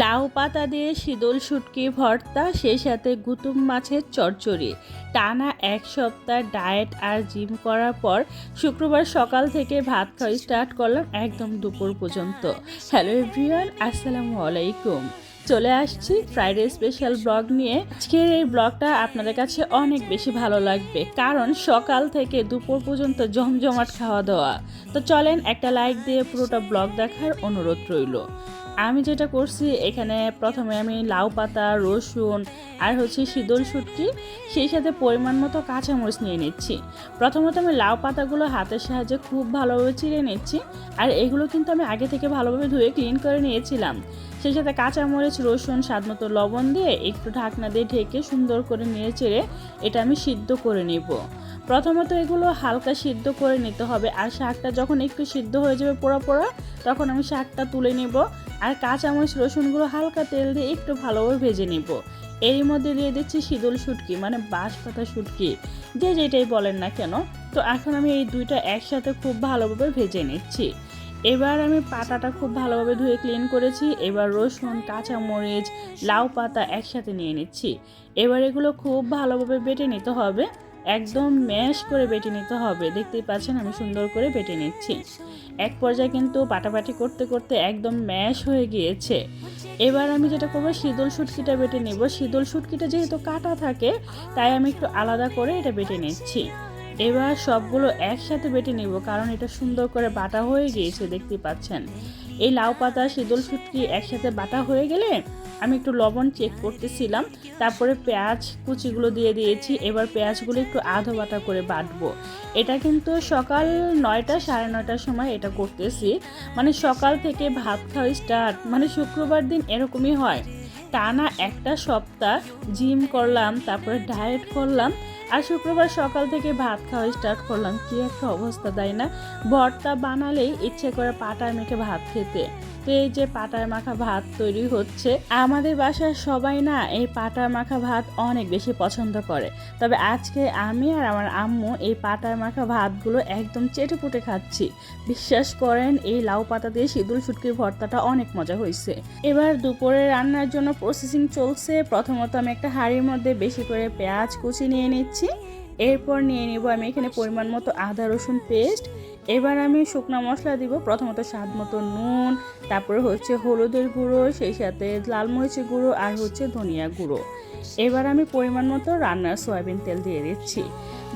লাউ পাতা দিয়ে শীতল শুটকি, ভর্তা সেই সাথে গুতুম মাছের চচ্চড়ি। টানা এক সপ্তাহ ডায়েট আর জিম করার পর শুক্রবার সকাল থেকে ভাত খাওয়া স্টার্ট করলাম একদম দুপুর পর্যন্ত। হ্যালো এভরিওয়ান, আসসালামু আলাইকুম। চলে আসছি ফ্রাইডে স্পেশাল ব্লগ নিয়ে। আজকের এই ব্লগটা আপনাদের কাছে অনেক বেশি ভালো লাগবে, কারণ সকাল থেকে দুপুর পর্যন্ত জমজমাট খাওয়া দাওয়া তো চলেন একটা লাইক দিয়ে পুরোটা ব্লগ দেখার অনুরোধ রইল। আমি যেটা করছি, এখানে প্রথমে আমি লাউ পাতা, রসুন আর হচ্ছে শীতল শুটকি সেই সাথে পরিমাণ মতো কাঁচামরিচ নিয়ে নিচ্ছি। প্রথমত আমি লাউ পাতাগুলো হাতের সাহায্যে খুব ভালোভাবে চিড়ে নিচ্ছি আর এগুলো কিন্তু আমি আগে থেকে ভালোভাবে ধুয়ে ক্লিন করে নিয়েছিলাম। সেই সাথে কাঁচামরিচ, রসুন, স্বাদ মতো লবণ দিয়ে একটু ঢাকনা দিয়ে ঢেকে সুন্দর করে নেড়ে চেড়ে এটা আমি সিদ্ধ করে নেব। প্রথমত এগুলো হালকা সিদ্ধ করে নিতে হবে আর শাকটা যখন একটু সিদ্ধ হয়ে যাবে পোড়া পোড়া, তখন আমি শাকটা তুলে নেব। আর কাঁচামরিচ রসুনগুলো হালকা তেল দিয়ে একটু ভালোভাবে ভেজে নেব। এরই মধ্যে দিয়ে দিচ্ছি শীতল শুটকি মানে বাঁশ পাতা শুটকি, যে যেটাই বলেন না কেন। তো এখন আমি এই দুইটা একসাথে খুব ভালোভাবে ভেজে নিচ্ছি। এবার আমি পাতাটা খুব ভালোভাবে ধুয়ে ক্লিন করেছি। এবার রসুন, কাঁচামরিচ, লাউ পাতা একসাথে নিয়ে নিচ্ছি। এবার এগুলো খুব ভালোভাবে বেটে নিতে হবে। একদম ম্যাশ করে বেটে নিতে হবে। দেখতেই পাচ্ছেন আমি সুন্দর করে বেটে নিচ্ছি। এক পর্যায়ে কিন্তু পাটাপাটি করতে করতে একদম ম্যাশ হয়ে গিয়েছে। এবার আমি যেটা করব, শীতল শুটকিটা বেটে নেব। শীতল শুটকিটা যেহেতু কাটা থাকে, তাই আমি একটু আলাদা করে এটা বেটে নিচ্ছি। এবার সবগুলো একসাথে বেটে নেব, কারণ এটা সুন্দর করে বাটা হয়ে গিয়েছে দেখতে পাচ্ছেন। এই লাউ পাতা, শীতল শুটকি একসাথে বাটা হয়ে গেলে আমি একটু লবণ চেক করতেছিলাম। তারপরে পেঁয়াজ কুচিগুলো দিয়ে দিয়েছি। এবার পেঁয়াজগুলো একটু আধো বাটা করে বাটবো। এটা কিন্তু সকাল নয়টা সাড়ে নয়টার সময় এটা করতেছি। মানে সকাল থেকে ভাত খাওয়া স্টার্ট মানে শুক্রবার দিন এরকমই হয়। টানা একটা সপ্তাহ জিম করলাম, তারপরে ডায়েট করলাম। আর শুক্রবার সকাল থেকে ভাত খাওয়া স্টার্ট করলাম। কি একটা অবস্থা, তাই না? ভর্তা বানালেই ইচ্ছে করে পাটায় মেখে ভাত খেতে। এই যে পাটায় মাখা ভাত তৈরি হচ্ছে, আমাদের বাসার সবাই না এই পাটায় মাখা ভাত অনেক বেশি পছন্দ করে। তবে আজকে আমি আর আমার আম্মু এই পাটায় মাখা ভাতগুলো একদম চেটে পুটে খাচ্ছি। বিশ্বাস করেন, এই লাউ পাতা দিয়ে সিঁদুর শুটকির ভর্তাটা অনেক মজা হয়েছে এবার দুপুরে রান্নার জন্য প্রসেসিং চলছে। প্রথমত আমি একটা হাঁড়ির মধ্যে বেশি করে পেঁয়াজ কুচি নিয়ে নিচ্ছি। এরপর নিয়ে নিব আমি এখানে পরিমাণ মতো আদা রসুন পেস্ট এবার আমি শুকনো মশলা দিব, প্রথমত স্বাদ মতো নুন, তারপরে হচ্ছে হলুদের গুঁড়ো, সেই সাথে লাল মরিচের গুঁড়ো আর হচ্ছে ধনিয়া গুঁড়ো। এবার আমি পরিমাণ মতো রান্নার সয়াবিন তেল দিয়ে দিচ্ছি।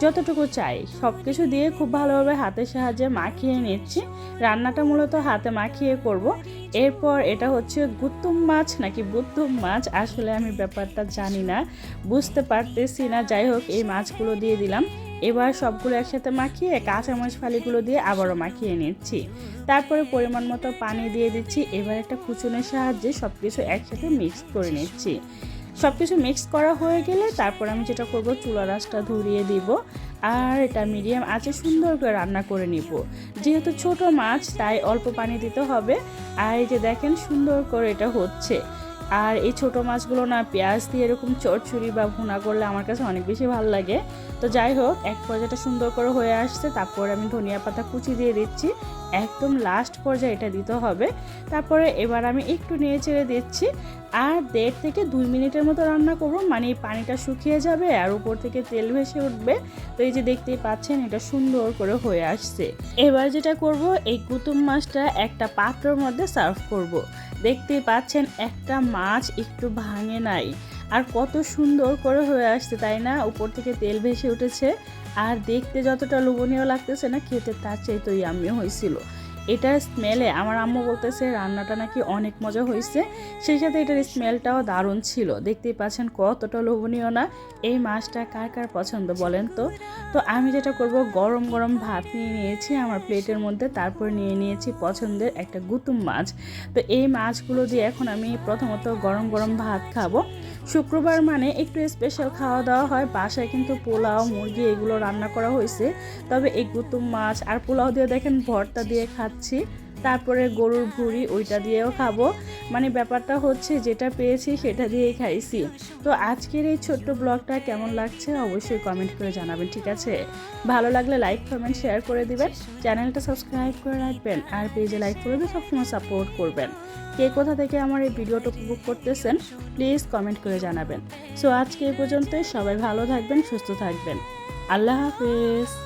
যতটুকু চাই সব কিছু দিয়ে খুব ভালোভাবে হাতের সাহায্যে মাখিয়ে নিচ্ছি। রান্নাটা মূলত হাতে মাখিয়ে করব। এরপর এটা হচ্ছে গুত্তুম মাছ নাকি বুত্তুম মাছ, আসলে আমি ব্যাপারটা জানি না, বুঝতে পারতেছি না। যাই হোক, এই মাছগুলো দিয়ে দিলাম। এবার সবগুলো একসাথে মাখিয়ে কাঁচামরিচ ফালিগুলো দিয়ে আবারও মাখিয়ে নিচ্ছি। তারপরে পরিমাণ মতো পানি দিয়ে দিচ্ছি। এবার একটা কুচুনের সাহায্যে সব কিছু একসাথে মিক্স করে নিচ্ছি। সব কিছু মিক্স করা হয়ে গেলে তারপর আমি যেটা করব, চুলা রাসটা ধরিয়ে দিব। আর এটা মিডিয়াম আছে সুন্দর করে রান্না করে নিব। যেহেতু ছোট মাছ, তাই অল্প পানি দিতে হবে। আর এই যে দেখেন সুন্দর করে এটা হচ্ছে। আর এই ছোট মাছগুলো না পেঁয়াজ দিয়ে এরকম চটচুরি বা ভুনা করলে আমার কাছে অনেক বেশি ভালো লাগে। তো যাই হোক, এক পর্যায়টা সুন্দর করে হয়ে আসছে। তারপর আমি ধনিয়া পাতা কুচি দিয়ে দিচ্ছি। একদম লাস্ট পর্যায়ে এটা দিতে হবে। তারপরে এবার আমি একটু নেড়ে চেড়ে দিচ্ছি। আর দেড় থেকে দুই মিনিটের মতো রান্না করব মানে পানিটা শুকিয়ে যাবে আর উপর থেকে তেল ভেসে উঠবে। তো এই যে দেখতেই পাচ্ছেন, এটা সুন্দর করে হয়ে আসছে। এবার যেটা করব, এই কুতুম মাছটা একটা পাত্রর মধ্যে সার্ভ করব। দেখতেই পাচ্ছেন, একটা মাছ একটু ভাঙে নাই। আর কত সুন্দর করে হয়ে আসছে, তাই না? উপর থেকে তেল ভেসে উঠেছে। আর দেখতে যতটা লোভনীয় লাগতেছে না, খেতে তার চাইতেই আমিও হয়েছিল। এটার স্মেলে আমার আম্মু বলতেছে, রান্নাটা নাকি অনেক মজা হয়েছে। সেই সাথে এটার স্মেলটাও দারুণ ছিল। দেখতেই পাচ্ছেন কতটা লোভনীয় না? এই মাছটা কার কার পছন্দ বলেন তো? তো আমি যেটা করব, গরম গরম ভাত নিয়ে নিয়েছি আমার প্লেটের মধ্যে, তারপর নিয়ে নিয়েছি পছন্দের একটা গুতুম মাছ। তো এই মাছগুলো দিয়ে এখন আমি প্রথমত গরম গরম ভাত খাব। শুক্রবার মানে একটু স্পেশাল খাওয়া দাওয়া হয়। বাসায় কিন্তু পোলাও, মুরগি এগুলো রান্না করা হয়েছে। তবে এই মাছ আর পোলাও দিয়ে দেখেন, ভর্তা দিয়ে খাচ্ছি। তারপরে গরুর ভুঁড়ি ওইটা দিয়েও খাব। মানে ব্যাপারটা হচ্ছে যেটা পেয়েছি সেটা দিয়েই খাইছি। তো আজকের এই ছোট্ট ব্লগটা কেমন লাগছে অবশ্যই কমেন্ট করে জানাবেন, ঠিক আছে? ভালো লাগলে লাইক কমেন্ট শেয়ার করে দিবেন। চ্যানেলটা সাবস্ক্রাইব করে রাখবেন আর পেজে লাইক করে দিয়ে সবসময় সাপোর্ট করবেন। কে কোথা থেকে আমার এই ভিডিওটা উপভোগ করতেছেন প্লিজ কমেন্ট করে জানাবেন। সো আজকে এই পর্যন্তই, সবাই ভালো থাকবেন, সুস্থ থাকবেন। আল্লাহ হাফেজ।